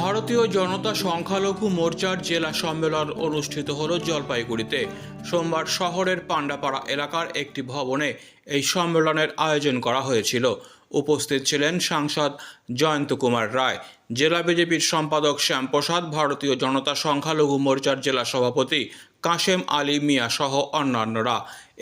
ভারতীয় জনতা সংখ্যালঘু মোর্চার জেলা সম্মেলন অনুষ্ঠিত হল জলপাইগুড়িতে। সোমবার শহরের পান্ডাপাড়া এলাকার একটি ভবনে এই সম্মেলনের আয়োজন করা হয়েছিল। উপস্থিত ছিলেন সাংসদ জয়ন্ত কুমার রায়, জেলা বিজেপির সম্পাদক শ্যামপ্রসাদ ভারতীয় জনতা সংখ্যালঘু মোর্চার জেলা সভাপতি কাশেম আলী মিয়া সহ অন্যান্যরা।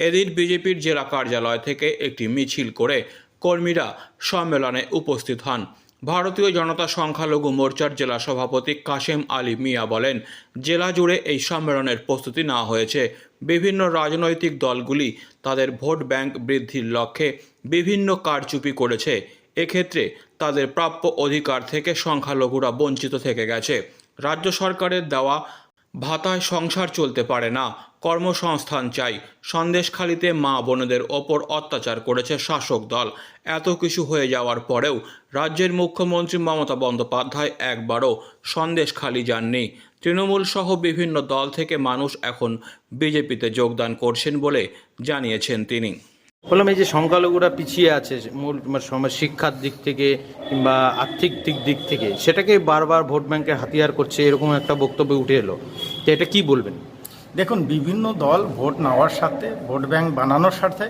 এদিন বিজেপির জেলা কার্যালয় থেকে একটি মিছিল করে কর্মীরা সম্মেলনে উপস্থিত হন। ভারতীয় জনতা সংখ্যালঘু মোর্চার জেলা সভাপতি কাশেম আলী মিয়া বলেন, জেলা জুড়ে এই সম্মেলনের প্রস্তুতি নেওয়া হয়েছে। বিভিন্ন রাজনৈতিক দলগুলি তাদের ভোট ব্যাংক বৃদ্ধির লক্ষ্যে বিভিন্ন কারচুপি করেছে। এক্ষেত্রে তাদের প্রাপ্য অধিকার থেকে সংখ্যালঘুরা বঞ্চিত থেকে গেছে। রাজ্য সরকারের দেওয়া ভাতায় সংসার চলতে পারে না, কর্মসংস্থান চাই। সন্দেশখালিতে মা বোনেদের ওপর অত্যাচার করেছে শাসক দল। এত কিছু হয়ে যাওয়ার পরেও রাজ্যের মুখ্যমন্ত্রী মমতা বন্দ্যোপাধ্যায় একবারও সন্দেশখালি যাননি। তৃণমূল সহ বিভিন্ন দল থেকে মানুষ এখন বিজেপিতে যোগদান করছেন বলে জানিয়েছেন তিনি। বললাম এই যে সংখ্যালঘুরা পিছিয়ে আছে মূল মানে শিক্ষার দিক থেকে কিংবা আর্থিক দিক দিক থেকে সেটাকে বারবার ভোট ব্যাংকের হাতিয়ার করছে এরকম একটা বক্তব্য উঠে এলো। তো এটা কি বলবেন? দেখুন বিভিন্ন দল ভোট নেওয়ার সাথে ভোট ব্যাংক বানানোর স্বার্থে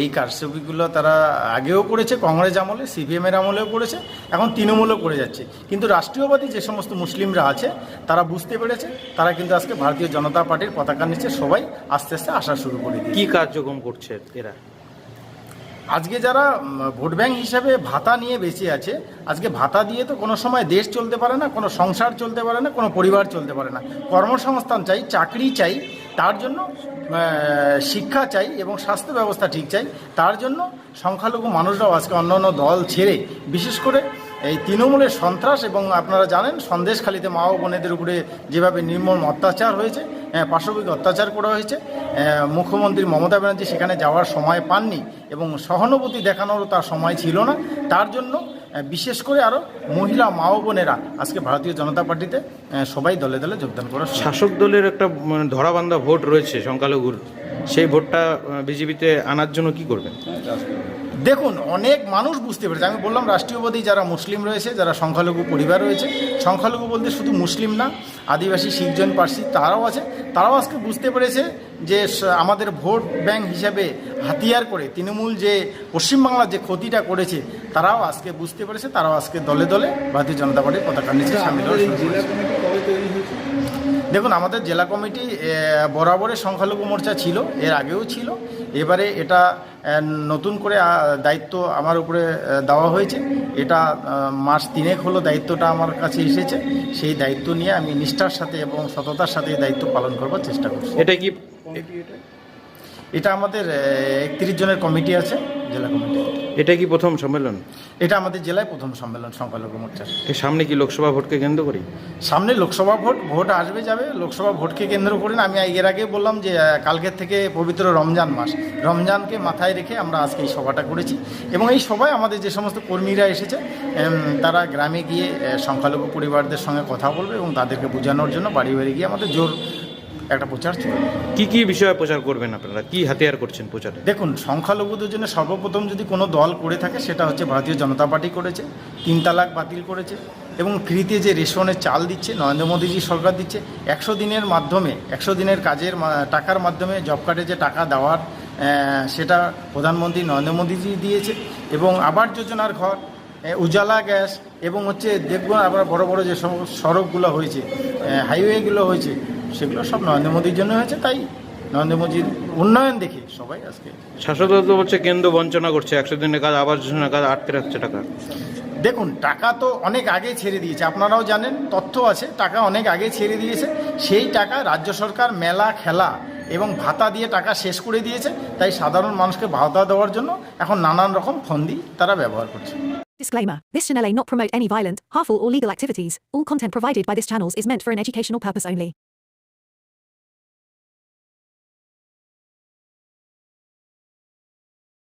এই কারচুপিগুলো তারা আগেও করেছে কংগ্রেস আমলে সিপিএমের আমলেও করেছে এখন তৃণমূলও করে যাচ্ছে। কিন্তু রাষ্ট্রীয়বাদী যে সমস্ত মুসলিমরা আছে তারা বুঝতে পেরেছে তারা কিন্তু আজকে ভারতীয় জনতা পার্টির পতাকা নিচে সবাই আস্তে আস্তে আসা শুরু করে কি কার্যক্রম করছে এরা? আজকে যারা ভোট ব্যাংক হিসাবে ভাতা নিয়ে বেঁচে আছে আজকে ভাতা দিয়ে তো কোনো সময় দেশ চলতে পারে না কোনো সংসার চলতে পারে না কোনো পরিবার চলতে পারে না। কর্মসংস্থান চাই চাকরি চাই তার জন্য শিক্ষা চাই এবং স্বাস্থ্য ব্যবস্থা ঠিক চাই তার জন্য সংখ্যালঘু মানুষরাও আজকে অন্য অন্য দল ছেড়ে বিশেষ করে এই তৃণমূলের সন্ত্রাস এবং আপনারা জানেন সন্দেশখালিতে মা ও বোনেদের উপরে যেভাবে নির্মম অত্যাচার হয়েছে হ্যাঁ, পাশবিক অত্যাচার করা হয়েছে। মুখ্যমন্ত্রী মমতা ব্যানার্জি সেখানে যাওয়ার সময় পাননি এবং সহানুভূতি দেখানোরও তার সময় ছিল না। তার জন্য বিশেষ করে আরও মহিলা মা বোনেরা আজকে ভারতীয় জনতা পার্টিতে সবাই দলে দলে যোগদান করা শাসক দলের একটা মানে ধরাবান্ধা ভোট রয়েছে সংখ্যালঘুর। সেই ভোটটা বিজেপিতে আনার জন্য কি করবেন? দেখুন অনেক মানুষ বুঝতে পেরেছে। আমি বললাম রাষ্ট্রীয়বাদী যারা মুসলিম রয়েছে যারা সংখ্যালঘু পরিবার রয়েছে সংখ্যালঘু বলতে শুধু মুসলিম না আদিবাসী শিখজন পার্সি তারাও আছে। তারাও আজকে বুঝতে পেরেছে যে আমাদের ভোট ব্যাংক হিসাবে হাতিয়ার করে তৃণমূল যে পশ্চিমবাংলার যে ক্ষতিটা করেছে তারাও আজকে বুঝতে পেরেছে তারাও আজকে দলে দলে ভারতীয় জনতা পার্টির পতাকা নিচে সামিল দেখুন আমাদের জেলা কমিটি বরাবরের সংখ্যালঘু মোর্চা ছিল এর আগেও ছিল। এবারে এটা নতুন করে দায়িত্ব আমার উপরে দেওয়া হয়েছে। এটা মাস তিনেক হলো দায়িত্বটা আমার কাছে এসেছে। সেই দায়িত্ব নিয়ে আমি নিষ্ঠার সাথে এবং সততার সাথে দায়িত্ব পালন করবার চেষ্টা করছি। এটা কি? এটা আমাদের একত্রিশ জনের কমিটি আছে জেলা কমিটি। এটা কি প্রথম সম্মেলন? এটা আমাদের জেলায় প্রথম সম্মেলন সংখ্যালঘু মোর্চার এর সামনে কি লোকসভা ভোটকে কেন্দ্র করি? সামনে লোকসভা ভোট ভোট আসবে যাবে লোকসভা ভোটকে কেন্দ্র করে না। আমি এর আগে বললাম যে কালকের থেকে পবিত্র রমজান মাস। রমজানকে মাথায় রেখে আমরা আজকে এই সভাটা করেছি। এবং এই সভায় আমাদের যে সমস্ত কর্মীরা এসেছে তারা গ্রামে গিয়ে সংখ্যালঘু পরিবারদের সঙ্গে কথা বলবে এবং তাদেরকে বোঝানোর জন্য বাড়ি বাড়ি গিয়ে আমাদের জোর একটা প্রচার চলবে। কি কি বিষয়ে প্রচার করবেন আপনারা? কি হাতিয়ার করছেন প্রচারে? দেখুন সংখ্যালঘুদের জন্য সর্বপ্রথম যদি কোনো দল করে থাকে সেটা হচ্ছে ভারতীয় জনতা পার্টি করেছে তিন তালাক বাতিল করেছে এবং ফ্রিতে যে রেশনের চাল দিচ্ছে নরেন্দ্র মোদীজি সরকার দিচ্ছে একশো দিনের মাধ্যমে একশো দিনের কাজের টাকার মাধ্যমে জব কার্ডে যে টাকা দেওয়ার সেটা প্রধানমন্ত্রী নরেন্দ্র মোদীজি দিয়েছে এবং আবার যোজনার ঘর উজালা গ্যাস এবং হচ্ছে দেখব আমরা বড় বড় যে সড়কগুলো হয়েছে হাইওয়েগুলো হয়েছে সেগুলো সব নরেন্দ্র মোদীর জন্য হয়েছে তাই নরেন্দ্র মোদীর উন্নয়ন দেখে সবাই আজকে শাসক দল তো বলছে কেন্দ্র বঞ্চনা করছে একশো দিনের কাজ আবাস যোজনার কাজ আটকে রাখছে টাকা দেখুন টাকা তো অনেক আগে ছেড়ে দিয়েছে আপনারাও জানেন তথ্য আছে টাকা অনেক আগে ছেড়ে দিয়েছে সেই টাকা রাজ্য সরকার মেলা খেলা এবং ভাতা দিয়ে টাকা শেষ করে দিয়েছে তাই সাধারণ মানুষকে ভাতা দেওয়ার জন্য এখন নানান রকম ফন্দি তারা ব্যবহার করছে Disclaimer This channel may not promote any violent, harmful, or legal activities. All content provided by this channel is meant for an educational purpose only.